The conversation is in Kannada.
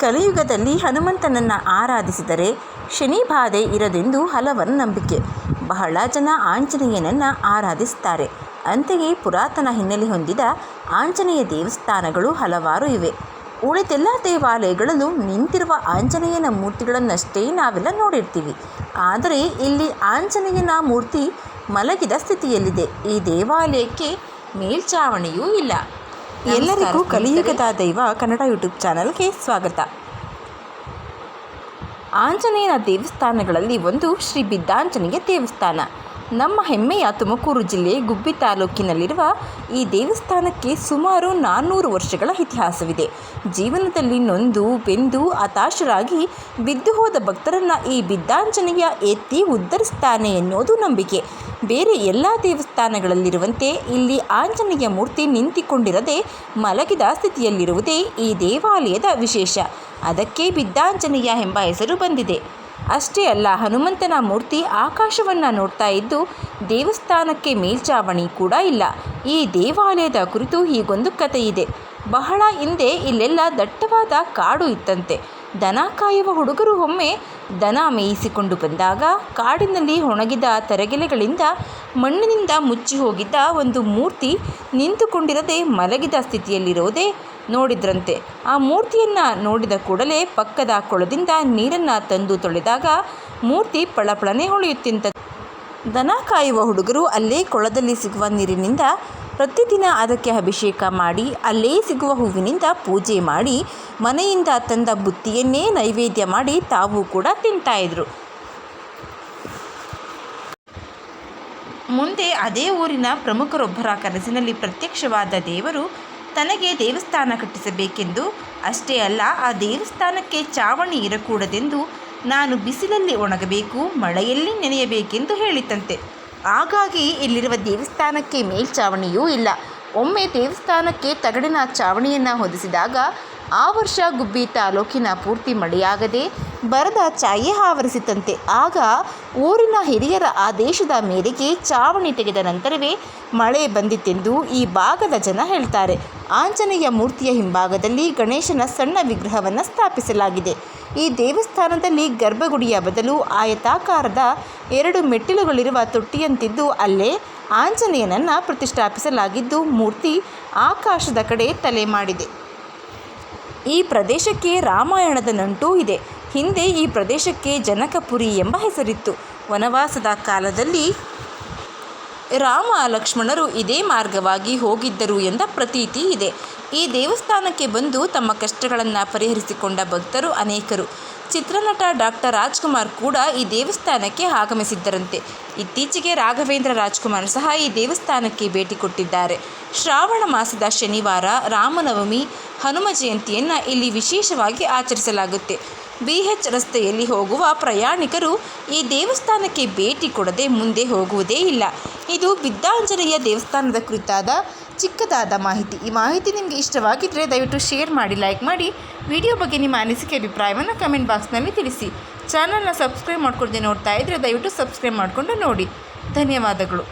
ಕಲಿಯುಗದಲ್ಲಿ ಹನುಮಂತನನ್ನು ಆರಾಧಿಸಿದರೆ ಶನಿ ಬಾಧೆ ಇರದೆಂದು ಹಲವರ ನಂಬಿಕೆ. ಬಹಳ ಜನ ಆಂಜನೇಯನನ್ನು ಆರಾಧಿಸುತ್ತಾರೆ ಅಂತೆಯೇ ಪುರಾತನ ಹಿನ್ನೆಲೆ ಹೊಂದಿದ ಆಂಜನೇಯ ದೇವಸ್ಥಾನಗಳು ಹಲವಾರು ಇವೆ. ಉಳಿದೆಲ್ಲ ದೇವಾಲಯಗಳಲ್ಲೂ ನಿಂತಿರುವ ಆಂಜನೇಯನ ಮೂರ್ತಿಗಳನ್ನಷ್ಟೇ ನಾವೆಲ್ಲ ನೋಡಿರ್ತೀವಿ. ಆದರೆ ಇಲ್ಲಿ ಆಂಜನೇಯನ ಮೂರ್ತಿ ಮಲಗಿದ ಸ್ಥಿತಿಯಲ್ಲಿದೆ. ಈ ದೇವಾಲಯಕ್ಕೆ ಮೇಲ್ಛಾವಣಿಯೂ ಇಲ್ಲ. ಎಲ್ಲರಿಗೂ ಕಲಿಯುಗದ ದೈವ ಕನ್ನಡ ಯೂಟ್ಯೂಬ್ ಚಾನಲ್ಗೆ ಸ್ವಾಗತ. ಆಂಜನೇಯನ ದೇವಸ್ಥಾನಗಳಲ್ಲಿ ಒಂದು ಶ್ರೀ ಬಿದ್ದಾಂಜನೇಯ ದೇವಸ್ಥಾನ. ನಮ್ಮ ಹೆಮ್ಮೆಯ ತುಮಕೂರು ಜಿಲ್ಲೆ ಗುಬ್ಬಿ ತಾಲೂಕಿನಲ್ಲಿರುವ ಈ ದೇವಸ್ಥಾನಕ್ಕೆ ಸುಮಾರು ನಾನ್ನೂರು ವರ್ಷಗಳ ಇತಿಹಾಸವಿದೆ. ಜೀವನದಲ್ಲಿ ನೊಂದು ಬೆಂದು ಹತಾಶರಾಗಿ ಬಿದ್ದು ಹೋದ ಭಕ್ತರನ್ನು ಈ ಬಿದ್ದಾಂಜನೇಯ ಎತ್ತಿ ಉದ್ಧರಿಸ್ತಾನೆ ಎನ್ನುವುದು ನಂಬಿಕೆ. ಬೇರೆ ಎಲ್ಲ ದೇವಸ್ಥಾನಗಳಲ್ಲಿರುವಂತೆ ಇಲ್ಲಿ ಆಂಜನೇಯ ಮೂರ್ತಿ ನಿಂತಿಕೊಂಡಿರದೆ ಮಲಗಿದ ಸ್ಥಿತಿಯಲ್ಲಿರುವುದೇ ಈ ದೇವಾಲಯದ ವಿಶೇಷ. ಅದಕ್ಕೆ ಬಿದ್ದಾಂಜನೇಯ ಎಂಬ ಹೆಸರು ಬಂದಿದೆ. ಅಷ್ಟೇ ಅಲ್ಲ, ಹನುಮಂತನ ಮೂರ್ತಿ ಆಕಾಶವನ್ನು ನೋಡ್ತಾ ಇದ್ದು ದೇವಸ್ಥಾನಕ್ಕೆ ಮೇಲ್ಚಾವಣಿ ಕೂಡ ಇಲ್ಲ. ಈ ದೇವಾಲಯದ ಕುರಿತು ಹೀಗೊಂದು ಕಥೆ ಇದೆ ಬಹಳ ಹಿಂದೆ ಇಲ್ಲೆಲ್ಲ ದಟ್ಟವಾದ ಕಾಡು ಇತ್ತಂತೆ. ದನ ಕಾಯುವ ಹುಡುಗರು ಒಮ್ಮೆ ದನ ಮೇಯಿಸಿಕೊಂಡು ಬಂದಾಗ ಕಾಡಿನಲ್ಲಿ ಒಣಗಿದ ತರಗೆಲೆಗಳಿಂದ ಮಣ್ಣಿನಿಂದ ಮುಚ್ಚಿ ಹೋಗಿದ್ದ ಒಂದು ಮೂರ್ತಿ ನಿಂತುಕೊಂಡಿರದೆ ಮಲಗಿದ ಸ್ಥಿತಿಯಲ್ಲಿರೋದೇ ನೋಡಿದ್ರಂತೆ. ಆ ಮೂರ್ತಿಯನ್ನು ನೋಡಿದ ಕೂಡಲೇ ಪಕ್ಕದ ಕೊಳದಿಂದ ನೀರನ್ನು ತಂದು ತೊಳೆದಾಗ ಮೂರ್ತಿ ಪಳಪಳನೆ ಹೊಳೆಯುತ್ತಿಂತ ದನ ಕಾಯುವ ಹುಡುಗರು ಅಲ್ಲೇ ಕೊಳದಲ್ಲಿ ಸಿಗುವ ನೀರಿನಿಂದ ಪ್ರತಿದಿನ ಅದಕ್ಕೆ ಅಭಿಷೇಕ ಮಾಡಿ, ಅಲ್ಲೇ ಸಿಗುವ ಹೂವಿನಿಂದ ಪೂಜೆ ಮಾಡಿ, ಮನೆಯಿಂದ ತಂದ ಬುತ್ತಿಯನ್ನೇ ನೈವೇದ್ಯ ಮಾಡಿ ತಾವು ಕೂಡ ತಿಂತಾಯಿದ್ರು ಮುಂದೆ ಅದೇ ಊರಿನ ಪ್ರಮುಖರೊಬ್ಬರ ಕನಸಿನಲ್ಲಿ ಪ್ರತ್ಯಕ್ಷವಾದ ದೇವರು ತನಗೆ ದೇವಸ್ಥಾನ ಕಟ್ಟಿಸಬೇಕೆಂದು, ಅಷ್ಟೇ ಅಲ್ಲ, ಆ ದೇವಸ್ಥಾನಕ್ಕೆ ಚಾವಣಿ ಇರಕೂಡದೆಂದು ನಾನು ಬಿಸಿಲಲ್ಲಿ ಒಣಗಬೇಕು, ಮಳೆಯಲ್ಲಿ ನೆನೆಯಬೇಕೆಂದು ಹೇಳಿತಂತೆ. ಹಾಗಾಗಿ ಇಲ್ಲಿರುವ ದೇವಸ್ಥಾನಕ್ಕೆ ಮೇಲ್ಚಾವಣಿಯೂ ಇಲ್ಲ. ಒಮ್ಮೆ ದೇವಸ್ಥಾನಕ್ಕೆ ತಗಡಿನ ಚಾವಣಿಯನ್ನು ಹೊದಿಸಿದಾಗ ಆ ವರ್ಷ ಗುಬ್ಬಿ ತಾಲೂಕಿನ ಪೂರ್ತಿ ಮಳೆಯಾಗದೆ ಬರದ ಛಾಯೆ ಆವರಿಸಿತಂತೆ. ಆಗ ಊರಿನ ಹಿರಿಯರ ಆದೇಶದ ಮೇರೆಗೆ ಚಾವಣಿ ತೆಗೆದ ನಂತರವೇ ಮಳೆ ಬಂದಿತೆಂದು ಈ ಭಾಗದ ಜನ ಹೇಳ್ತಾರೆ. ಆಂಜನೇಯ ಮೂರ್ತಿಯ ಹಿಂಭಾಗದಲ್ಲಿ ಗಣೇಶನ ಸಣ್ಣ ವಿಗ್ರಹವನ್ನು ಸ್ಥಾಪಿಸಲಾಗಿದೆ. ಈ ದೇವಸ್ಥಾನದಲ್ಲಿ ಗರ್ಭಗುಡಿಯ ಬದಲು ಆಯತಾಕಾರದ ಎರಡು ಮೆಟ್ಟಿಲುಗಳಿರುವ ತೊಟ್ಟಿಯಂತಿದ್ದು ಅಲ್ಲೇ ಆಂಜನೇಯನನ್ನು ಪ್ರತಿಷ್ಠಾಪಿಸಲಾಗಿದ್ದು ಮೂರ್ತಿ ಆಕಾಶದ ಕಡೆ ತಲೆ ಮಾಡಿದೆ. ಈ ಪ್ರದೇಶಕ್ಕೆ ರಾಮಾಯಣದ ನಂಟೂ ಇದೆ. ಹಿಂದೆ ಈ ಪ್ರದೇಶಕ್ಕೆ ಜನಕಪುರಿ ಎಂಬ ಹೆಸರಿತ್ತು. ವನವಾಸದ ಕಾಲದಲ್ಲಿ ರಾಮ ಲಕ್ಷ್ಮಣರು ಇದೇ ಮಾರ್ಗವಾಗಿ ಹೋಗಿದ್ದರು ಎಂದ ಪ್ರತೀತಿ ಇದೆ. ಈ ದೇವಸ್ಥಾನಕ್ಕೆ ಬಂದು ತಮ್ಮ ಕಷ್ಟಗಳನ್ನು ಪರಿಹರಿಸಿಕೊಂಡ ಭಕ್ತರು ಅನೇಕರು. ಚಿತ್ರನಟ ಡಾಕ್ಟರ್ ರಾಜ್ಕುಮಾರ್ ಕೂಡ ಈ ದೇವಸ್ಥಾನಕ್ಕೆ ಆಗಮಿಸಿದ್ದರಂತೆ. ಇತ್ತೀಚೆಗೆ ರಾಘವೇಂದ್ರ ರಾಜ್ಕುಮಾರ್ ಸಹ ಈ ದೇವಸ್ಥಾನಕ್ಕೆ ಭೇಟಿ ಕೊಟ್ಟಿದ್ದಾರೆ. ಶ್ರಾವಣ ಮಾಸದ ಶನಿವಾರ ರಾಮನವಮಿ ಹನುಮ ಜಯಂತಿಯನ್ನು ಇಲ್ಲಿ ವಿಶೇಷವಾಗಿ ಆಚರಿಸಲಾಗುತ್ತೆ. ಬಿ ಎಚ್ ರಸ್ತೆಯಲ್ಲಿ ಹೋಗುವ ಪ್ರಯಾಣಿಕರು ಈ ದೇವಸ್ಥಾನಕ್ಕೆ ಭೇಟಿ ಕೊಡದೆ ಮುಂದೆ ಹೋಗುವುದೇ ಇಲ್ಲ. ಇದು ಬಿದ್ದಾಂಜನೇಯ ದೇವಸ್ಥಾನದ ಕುರಿತಾದ ಚಿಕ್ಕದಾದ ಮಾಹಿತಿ. ಈ ಮಾಹಿತಿ ನಿಮಗೆ ಇಷ್ಟವಾಗಿದ್ದರೆ ದಯವಿಟ್ಟು ಶೇರ್ ಮಾಡಿ, ಲೈಕ್ ಮಾಡಿ. ವಿಡಿಯೋ ಬಗ್ಗೆ ನಿಮ್ಮ ಅನಿಸಿಕೆ, ಅಭಿಪ್ರಾಯವನ್ನು ಕಮೆಂಟ್ ಬಾಕ್ಸ್ನಲ್ಲಿ ತಿಳಿಸಿ. ಚಾನಲ್ನ ಸಬ್ಸ್ಕ್ರೈಬ್ ಮಾಡ್ಕೊಳ್ದೆ ನೋಡ್ತಾ ಇದ್ದರೆ ದಯವಿಟ್ಟು ಸಬ್ಸ್ಕ್ರೈಬ್ ಮಾಡಿಕೊಂಡು ನೋಡಿ. ಧನ್ಯವಾದಗಳು.